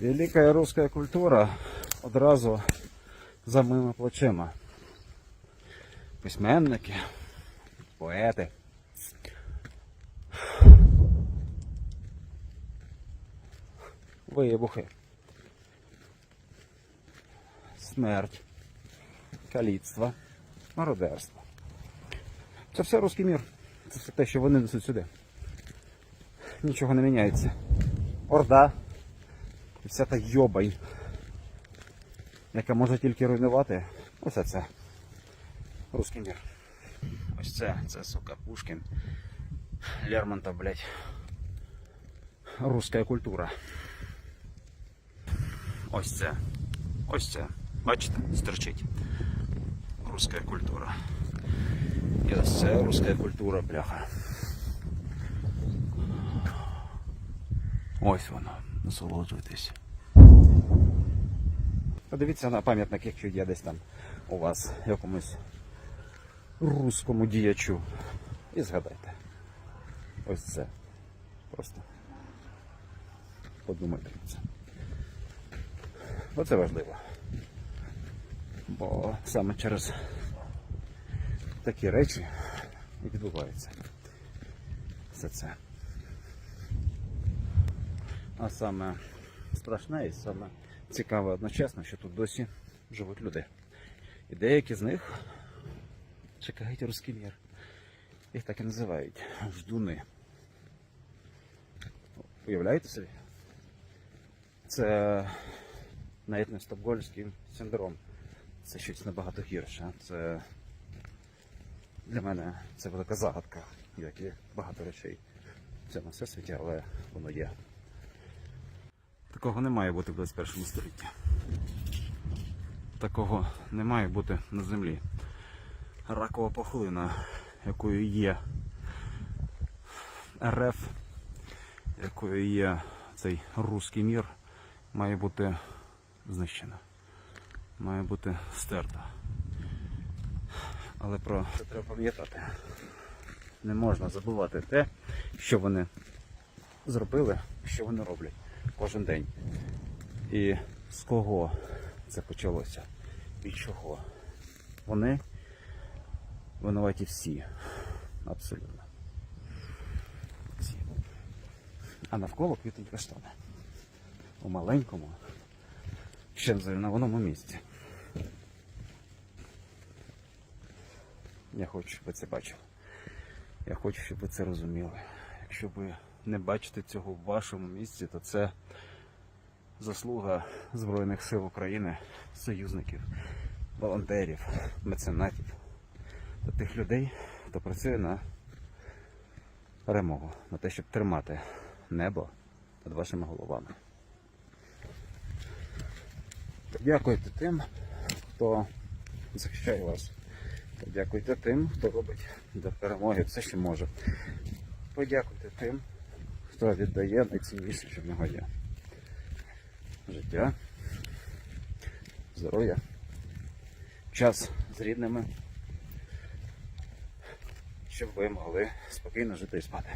Велика руська культура одразу за моїми плечима. Письменники, поети. Вибухи. Смерть. Каліцтво. Мародерство. Це все русський мір. Це все те, що вони несуть сюди. Нічого не міняється. Орда. І вся та йобань, яка може тільки руйнувати. Ось це. Русський мір. Ось це, це, сука, Пушкін. Лермонтов, блядь. Руська культура. Ось це. Ось це. Бачите, стерчить. Руська культура. І ось це руська культура, бляха. Ось воно. Насолоджуйтесь. Подивіться на пам'ятник, якщо є десь там у вас якомусь руському діячу. І згадайте. Ось це. Просто подумайте про це. Оце важливо. Бо саме через такі речі і відбувається все це. А саме страшне і саме цікаве одночасно, що тут досі живуть люди. І деякі з них чекають русський мір. Їх так і називають ждуни. Уявляєте собі? Це навіть стокгольмський синдром. Це щось набагато гірше. Це для мене це велика загадка, як і багато речей в цьому всесвіті, але воно є. Такого не має бути в 21 столітті. Такого не має бути на землі. Ракова пухлина, якою є РФ, якою є цей руський мір, має бути знищена. Має бути стерта. Але про це треба пам'ятати. Не можна забувати те, що вони зробили, що вони роблять кожен день. І з кого це почалося? Від чого? Вони винуваті всі. Абсолютно. Всі. А навколо квітуть каштани. У маленькому, ще зруйнованому місці. Я хочу, щоб ви це бачили. Я хочу, щоб ви це розуміли. Якщо ви не бачите цього в вашому місці, то це заслуга Збройних сил України, союзників, волонтерів, меценатів та тих людей, хто працює на перемогу, на те, щоб тримати небо над вашими головами. Дякуйте тим, хто захищає вас. Подякуйте тим, хто робить до перемоги все, що може. Подякуйте тим, хто віддає найцінніше, що в нього є. Життя, здоров'я, час з рідними, щоб ви могли спокійно жити і спати.